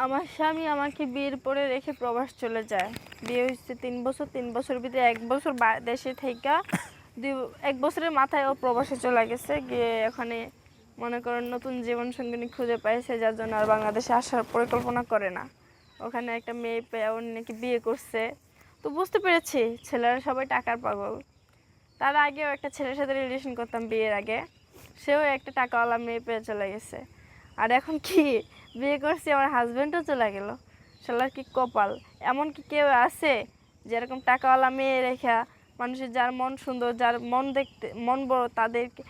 আমার স্বামী আমাকে বিয়ের পরে রেখে প্রবাস চলে যায়। বিয়ে হয়েছে তিন বছর তিন বছর ভিতরে এক বছর দেশে থেকে এক বছরের মাথায় ও প্রবাসে চলে গেছে। গিয়ে ওখানে মনে করেন নতুন জীবন সঙ্গিনী খুঁজে পাইছে, যার জন্য আর বাংলাদেশে আসার পরিকল্পনা করে না। ওখানে একটা মেয়ে পেয়ে ওর নাকি বিয়ে করছে। তো বুঝতে পেরেছি, ছেলেরা সবাই টাকার পাগল। তার আগেও একটা ছেলের সাথে রিলেশন করতাম বিয়ের আগে। সেও একটা টাকাওয়ালা মেয়ে পেয়ে চলে গেছে। আর এখন কি বিয়ে করছি আমার হাজব্যান্ডও চলে গেল। শালার কি কপাল? এমন কি কেউ আছে যেরকম টাকাওয়ালা মেয়ে রেখা মানুষের যার মন সুন্দর যার মন দেখতে মন বড় তাদেরকে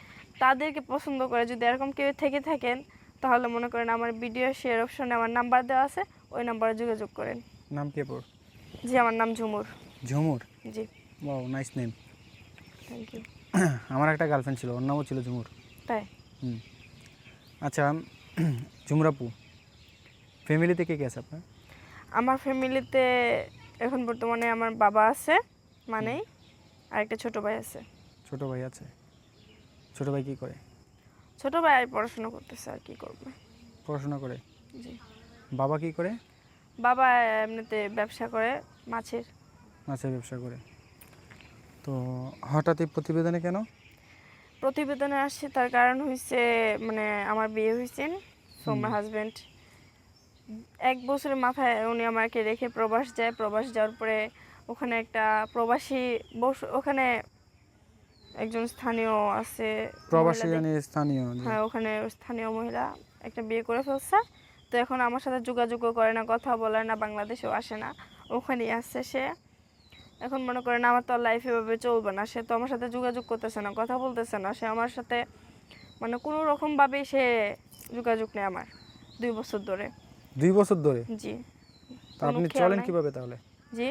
তাদেরকে পছন্দ করে। যদি এরকম কেউ থেকে থাকেন তাহলে মনে করেন আমার ভিডিও শেয়ার অপশনে আমার নাম্বার দেওয়া আছে ওই নাম্বারে যোগাযোগ করেন। নাম কে পড় জি আমার নাম ঝুমুর। ঝুমুর? জি। Wow nice name thank you আমার একটা গার্লফ্রেন্ড ছিল ওর নামও ছিল ঝুমুর। তাই? হুম। আচ্ছা ঝুমরাপু ফ্যামিলিতে কে কে আছে আপনার? আমার ফ্যামিলিতে এখন বর্তমানে আমার বাবা আছে মানেই আর একটা ছোট ভাই আছে। ছোট ভাই আছে? ছোট ভাই কি করে? ছোট ভাই আর পড়াশোনা করতেছে আর কি করবে। পড়াশোনা করে? জি। বাবা কি করে? বাবা এমনিতে ব্যবসা করে মাছের। মাছের ব্যবসা করে। তো হঠাৎ এই প্রতিবেদনে কেন? প্রতিবেদনে আসছে তার কারণ হয়েছে মানে আমার বিয়ে হয়েছেন সো আমার হাজব্যান্ড এক বছরের মাথায় উনি আমাকে রেখে প্রবাস যায়। প্রবাস যাওয়ার পরে ওখানে একটা প্রবাসী বস ওখানে একজন স্থানীয় আছে প্রবাসী মানে স্থানীয় হ্যাঁ ওখানে স্থানীয় মহিলা একটা বিয়ে করে ফেলছে। তো এখন আমার সাথে যোগাযোগও করে না কথা বলে না বাংলাদেশেও আসে না। ওখানেই আসছে সে। এখন মনে করেন আমার তো লাইফ এভাবে চলবে না। সে তো আমার সাথে যোগাযোগ করতেছে না কথা বলতেছে না। সে আমার সাথে মানে কোনো রকমভাবেই সে যোগাযোগ নেই আমার দুই বছর ধরে। দুই বছর ধরে? জি। তা আপনি চলেন কীভাবে তাহলে? জি।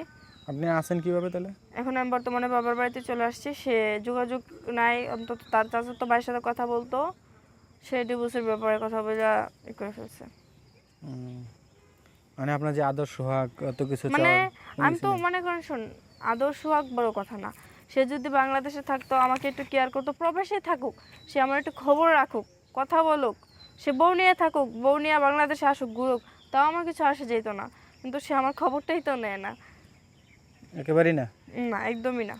আপনি আসেন কীভাবে তাহলে? এখন আমি বর্তমানে বাবার বাড়িতে চলে আসছি। সে যোগাযোগ নাই অন্তত তার চাচাতো ভাইয়ের সাথে কথা বলতো। সে ডিভোর্সের ব্যাপারে কথা বলে ই করে ফেলছে। মানে আপনার যে আদর্শ সোহাগ অত কিছু মানে আমি তো। মনে করেন শোন আদর্শ হক বড় কথা না। সে যদি বাংলাদেশে থাকতো আমাকে একটু কেয়ার করতো প্রবাসে থাকুক সে আমার একটু খবর রাখুক কথা বলুক। সে বউ নিয়ে থাকুক বউ নিয়ে বাংলাদেশে আসুক ঘুরুক তাও আমার কিছু আসে যেত না। কিন্তু সে আমার খবরটাই তো নেয় না। একেবারেই না? না একদমই না।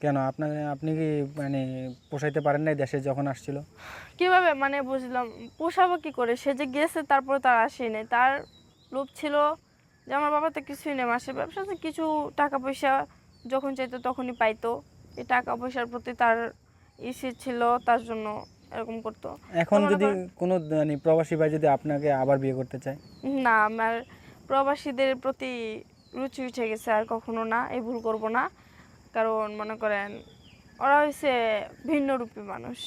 কেন? আপনার আপনি কি মানে পোষাইতে পারেন নাই দেশে যখন আসছিল? কীভাবে? মানে বুঝলাম পোষাবো কি করে? সে যে গেছে তারপরে তার আসেই নেই। তার লোভ ছিল যে আমার বাবা তো কিছুই নেই মাসে। ব্যবসাতে কিছু টাকা পয়সা যখন চাইতো তখনই পাইতো। এই টাকা পয়সার প্রতি তার ইসে ছিল তার জন্য এরকম করতো। এখন যদি কোনো মানে প্রবাসী ভাই যদি আপনাকে আবার বিয়ে করতে চায়? না আমার প্রবাসীদের প্রতি রুচি উঠে গেছে আর কখনো না এই ভুল করব না। কারণ মনে করেন ওরা হয়েছে ভিন্নরূপী মানুষ।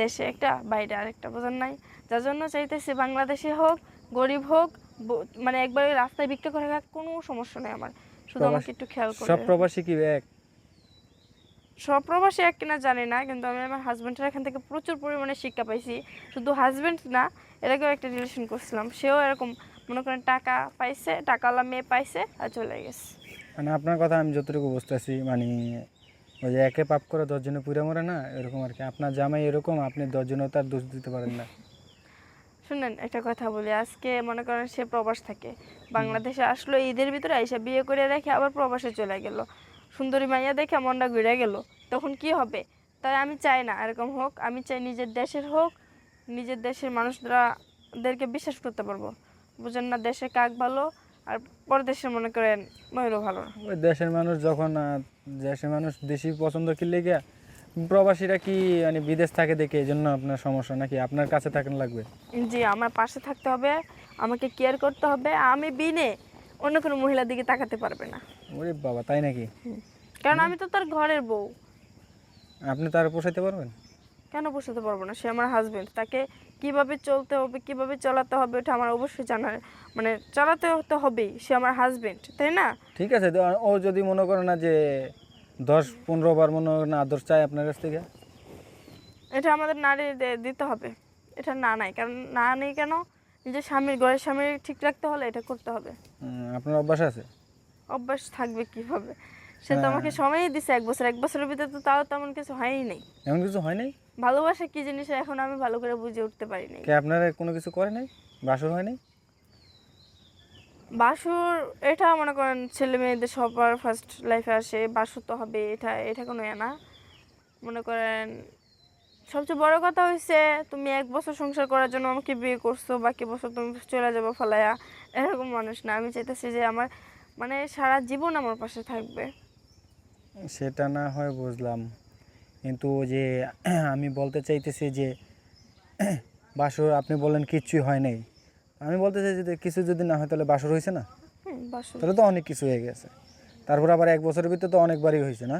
দেশে একটা বাইরে আরেকটা বোঝেন নাই? যার জন্য চাইতেছে বাংলাদেশে হোক গরিব হোক মানে একবারে রাস্তায় ভিক্ষা করে কোনো সমস্যা নেই আমার। শুধু আমাকে একটু খেয়াল করে। সব প্রবাসী কি এক? সব প্রবাসী এক কিনা জানি না কিন্তু আমি আমার হাজব্যান্ডের এখান থেকে প্রচুর পরিমাণে শিক্ষা পাইছি। শুধু হাজব্যান্ড না এর আগেও একটা রিলেশন করছিলাম। সেও এরকম মনে করেন টাকা পাইছে টাকাওয়ালা মেয়ে পাইছে আর চলে গেছে। মানে আপনার কথা আমি যতটুকু বুঝতেছি মানে ওই যে একে পাপ করে দশজনে পুড়ে মরে না এরকম আর কি। আপনার জামাই এরকম আপনি দশজনও তার দোষ দিতে পারেন না। শুনেন একটা কথা বলি আজকে মনে করেন সে প্রবাস থাকে। বাংলাদেশে আসলো ঈদের ভিতরে এসে বিয়ে করে রেখে আবার প্রবাসে চলে গেল। সুন্দরী মাইয়া দেখে মনটা ঘুরে গেল। তখন কি হবে? তাই আমি চাই না এরকম হোক আমি চাই নিজের দেশের হোক নিজের দেশের মানুষরা দেরকে বিশ্বাস করতে পারব। বুঝেন না দেশে কাক ভালো আর পরদেশের মনে করেন ময়ূরও ভালো। না ওই দেশের মানুষ যখন দেশের মানুষ দেশি পছন্দ কিনলে গিয়া প্রবাসীরা কি মানে বিদেশ থাকে দেখে এই জন্য আপনার সমস্যা নাকি? আপনার কাছে থাকেন লাগবে? জি আমার পাশে থাকতে হবে আমাকে কেয়ার করতে হবে আমি বিনে অন্য কোনো মহিলার দিকে তাকাতে পারবে না। ওরে বাবা তাই নাকি? কারণ আমি তো তার ঘরের বউ। আপনি তার পোষাইতে পারবেন? কেন বসাতে পারব না? সে আমার হাজবেন্ড তাকে কীভাবে চলতে হবে কীভাবে চালাতে হবে ওটা আমার অবশ্যই জানার মানে চালাতে তো হবেই সে আমার হাজবেন্ড তাই না? ঠিক আছে ও যদি মনে করে না যে দশ পনেরো বার মনে হয় না আদর চাই আপনার কাছ থেকে? এটা আমাদের নারী দিতে হবে। এটা না নাই। কারণ না নেই কেন? নিজের স্বামীর ঘরের স্বামীর ঠিক রাখতে হলে এটা করতে হবে। আপনার অভ্যাস আছে? অভ্যাস থাকবে কীভাবে? সে তো হ্যাঁ। আমাকে সময়ই দিছে এক বছর এক বছরের ভিতরে তো তাও তেমন কিছু হয়ই নেই। এমন কিছু হয় নাই? ভালোবাসা কি জিনিস এখন আমি ভালো করে বুঝে উঠতে পারি নাই। কে আপনার কোনো কিছু করে নাই? বাসর হয় নাই? বাসুর এটা মনে করেন ছেলে মেয়েদের সবার ফার্স্ট লাইফে আসে বাসুর তো হবে এটা এটা কোনো এ না। মনে করেন সবচেয়ে বড় কথা হয়েছে তুমি এক বছর সংসার করার জন্য আমাকে বিয়ে করছ বাকি বছর তুমি চলে যাব ফলায়া এরকম মানুষ না। আমি চাইতেছি যে আমার মানে সারা জীবন আমার পাশে থাকবে। সেটা না হয় বুঝলাম। কিন্তু যে আমি বলতে চাইতেছি যে বাসর আপনি বললেন কিচ্ছুই হয় নাই। আমি বলতে চাই যে কিছু যদি না হয় তাহলে বাসর হয়েছে না? তাহলে তো অনেক কিছু হয়ে গেছে। তারপর আবার এক বছরের ভিতরে তো অনেকবারই হয়েছে না?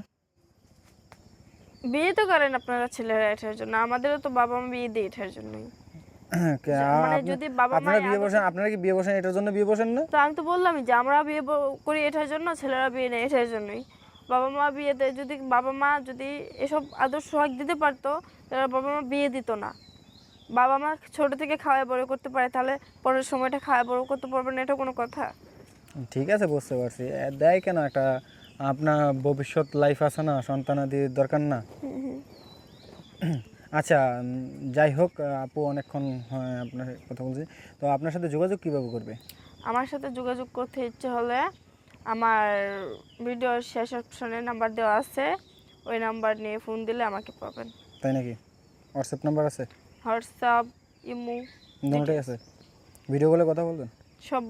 বিয়ে তো করেন আপনারা ছেলেরা এটার জন্য। আমাদেরও তো বাবা মা বিয়ে দিয়ে এটার জন্যই। যদি বাবা আপনারা বিয়ে বসেন আপনারা কি বিয়ে বসেন? এটার জন্য বিয়ে বসেন না? তো আমি তো বললামই যে আমরা বিয়ে করি এটার জন্য ছেলেরা বিয়ে নেয় এটার জন্যই। বাবা মা বিয়েতে যদি বাবা মা যদি এসব আদর্শ হক দিতে পারতো তাহলে বাবা মা বিয়ে দিত না। বাবা মা ছোট থেকে খাওয়ায় বড় করতে পারে তাহলে পরের সময়টা খাওয়ায় বড় করতে পারবে না এটা কোনো কথা। ঠিক আছে বুঝতে পারছি। দেয় কেন একটা আপনার ভবিষ্যৎ লাইফ আছে না সন্তানাদির দরকার না? আচ্ছা যাই হোক আপু অনেকক্ষণ হয় আপনার কথা বলছি। তো আপনার সাথে যোগাযোগ কীভাবে করবে? আমার সাথে যোগাযোগ করতে ইচ্ছে হলে আমার ভিডিওর শেষ অপশনে নাম্বার দেওয়া আছে। ওই নাম্বার নিয়ে ফোন দিলে আমাকে পাবেন। তাই নাকি? হোয়াটসঅ্যাপ নাম্বার আছে? হোয়াটসঅ্যাপ ইমো দুটোই আছে। ভিডিও কলে কথা বলবেন? সব